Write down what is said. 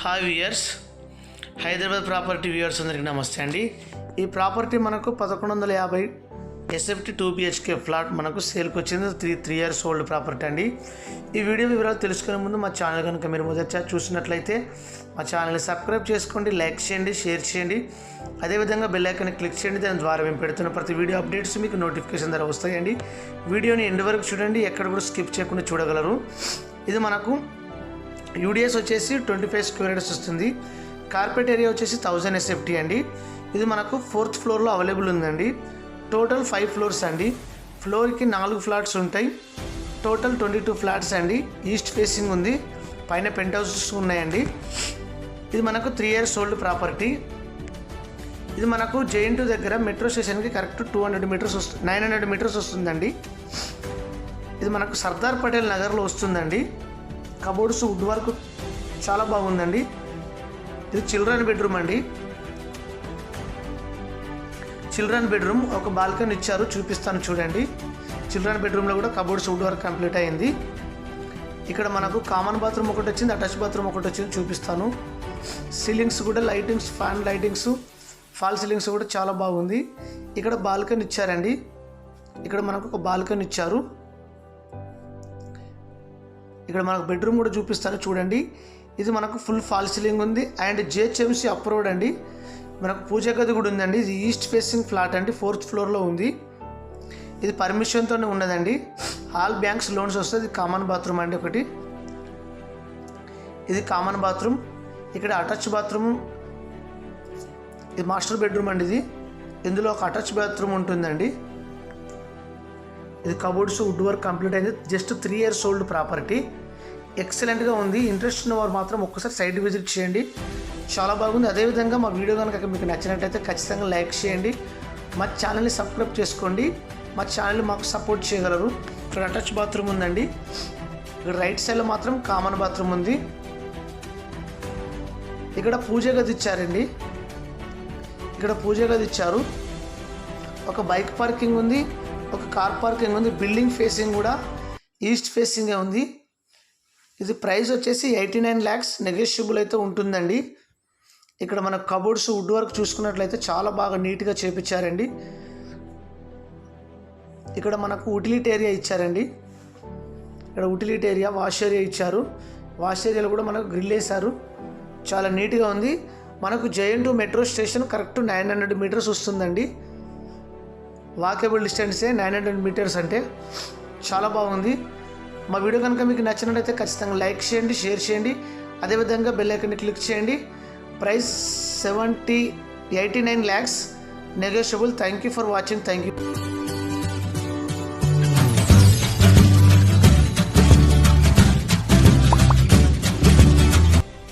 Hi viewers. Hyderabad property viewers అందరికీ నమస్తే అండి. ఈ ప్రాపర్టీ మనకు పదకొండు వందల యాభై ఎస్ఎఫ్టీ టూ బిహెచ్కే ఫ్లాట్ మనకు సేల్కి వచ్చింది three three years old property అండి. ఈ వీడియో వివరాలు తెలుసుకునే ముందు మా ఛానల్ కనుక మీరు మొదటిసారి చూసినట్లయితే మా ఛానల్ని సబ్స్క్రైబ్ చేసుకోండి లైక్ చేయండి షేర్ చేయండి. అదేవిధంగా బెల్ ఐకాన్ని క్లిక్ చేయండి. దాని ద్వారా మేము పెడుతున్న ప్రతి వీడియో అప్డేట్స్ మీకు నోటిఫికేషన్ ద్వారా వస్తాయండి. వీడియోని ఎండ్ వరకు చూడండి. ఎక్కడ కూడా స్కిప్ చేయకుండా చూడగలరు. ఇది మనకు యూడిఎస్ వచ్చేసి ట్వంటీ ఫైవ్ స్క్వేర్ యార్డ్స్ వస్తుంది. కార్పెట్ ఏరియా వచ్చేసి థౌజండ్ ఎస్ఎఫ్టీ అండి. ఇది మనకు ఫోర్త్ ఫ్లోర్లో అవైలబుల్ ఉందండి. టోటల్ ఫైవ్ ఫ్లోర్స్ అండి. ఫ్లోర్కి నాలుగు ఫ్లాట్స్ ఉంటాయి. టోటల్ ట్వంటీ టూ ఫ్లాట్స్ అండి. ఈస్ట్ ఫేసింగ్ ఉంది. పైన పెంట్ హౌసెస్ ఉన్నాయండి. ఇది మనకు త్రీ ఇయర్స్ ఓల్డ్ ప్రాపర్టీ. ఇది మనకు జేఎన్టు దగ్గర మెట్రో స్టేషన్కి కరెక్ట్ టూ హండ్రెడ్ మీటర్స్ వస్తుంది నైన్ హండ్రెడ్ మీటర్స్ వస్తుందండి. ఇది మనకు సర్దార్ పటేల్ నగర్లో వస్తుందండి. కబోర్డ్స్ వుడ్ వర్క్ చాలా బాగుందండి. ఇది చిల్డ్రన్ బెడ్రూమ్ అండి. చిల్డ్రన్ బెడ్రూమ్ ఒక బాల్కనీ ఇచ్చారు చూపిస్తాను చూడండి. చిల్డ్రన్ బెడ్రూమ్లో కూడా కబోర్డ్స్ వుడ్ వర్క్ కంప్లీట్ అయింది. ఇక్కడ మనకు కామన్ బాత్రూమ్ ఒకటి వచ్చింది అటాచ్ బాత్రూమ్ ఒకటి వచ్చింది చూపిస్తాను. సీలింగ్స్ కూడా lightings fan lightings fall ceilings కూడా చాలా బాగుంది. ఇక్కడ బాల్కనీ ఇచ్చారండి. ఇక్కడ మనకు ఒక బాల్కనీ ఇచ్చారు. ఇక్కడ మనకు బెడ్రూమ్ కూడా చూపిస్తాను చూడండి. ఇది మనకు ఫుల్ ఫాల్ సీలింగ్ ఉంది. అండ్ జిహెచ్ఎంసీ అప్రూవ్డ్ అండి. మనకు పూజ గది కూడా ఉందండి. ఇది ఈస్ట్ ఫేసింగ్ ఫ్లాట్ అండి. ఫోర్త్ ఫ్లోర్లో ఉంది. ఇది పర్మిషన్తోనే ఉన్నదండి. ఆల్ బ్యాంక్స్ లోన్స్ వస్తుంది ఇది కామన్ బాత్రూమ్ అండి ఒకటి. ఇది కామన్ బాత్రూమ్ ఇక్కడ అటాచ్ బాత్రూమ్ ఇది మాస్టర్ బెడ్రూమ్ అండి ఇది. ఇందులో ఒక అటాచ్ బాత్రూమ్ ఉంటుందండి. ఇది కబోర్డ్స్ వుడ్ వర్క్ కంప్లీట్ అయింది. Just three years old property. ఎక్సలెంట్గా ఉంది. ఇంట్రెస్ట్ ఉన్న వారు మాత్రం ఒక్కసారి సైట్ విజిట్ చేయండి. చాలా బాగుంది. అదేవిధంగా మా వీడియో కనుక మీకు నచ్చినట్టయితే ఖచ్చితంగా లైక్ చేయండి. మా ఛానల్ని సబ్స్క్రైబ్ చేసుకోండి. మా ఛానల్ మాకు సపోర్ట్ చేయగలరు. ఇక్కడ అటాచ్ బాత్రూమ్ ఉందండి. ఇక్కడ రైట్ సైడ్లో మాత్రం కామన్ బాత్రూమ్ ఉంది. ఇక్కడ పూజ గది ఇచ్చారండి. ఇక్కడ పూజ గది ఇచ్చారు. ఒక బైక్ పార్కింగ్ ఉంది. కార్ పార్కింగ్ ఉంది బిల్డింగ్ ఫేసింగ్ కూడా ఈస్ట్ ఫేసింగే ఉంది. ఇది ప్రైస్ వచ్చేసి ఎయిటీ నైన్ ల్యాక్స్ నెగోషియబుల్ అయితే ఉంటుందండి. ఇక్కడ మన కబోర్డ్స్ వుడ్ వర్క్ చూసుకున్నట్లయితే చాలా బాగా నీట్గా చేపించారండి. ఇక్కడ మనకు ఉటిలిటీ ఏరియా ఇచ్చారండి. ఇక్కడ ఉటిలిటీ ఏరియా వాష్ ఏరియా ఇచ్చారు. వాష్ ఏరియాలో కూడా మనకు గ్రిల్ వేశారు. చాలా నీట్గా ఉంది. మనకు JNTU metro station correct nine hundred metres వస్తుందండి. వాకేబుల్ డిస్టెన్సే నైన్ హండ్రెడ్ మీటర్స్ అంటే చాలా బాగుంది. మా వీడియో కనుక మీకు నచ్చినట్లయితే ఖచ్చితంగా లైక్ చేయండి షేర్ చేయండి. అదేవిధంగా బెల్ ఐకన్ని క్లిక్ చేయండి. Price seventy eighty nine lakhs. Negotiable. Thank you for watching. Thank you.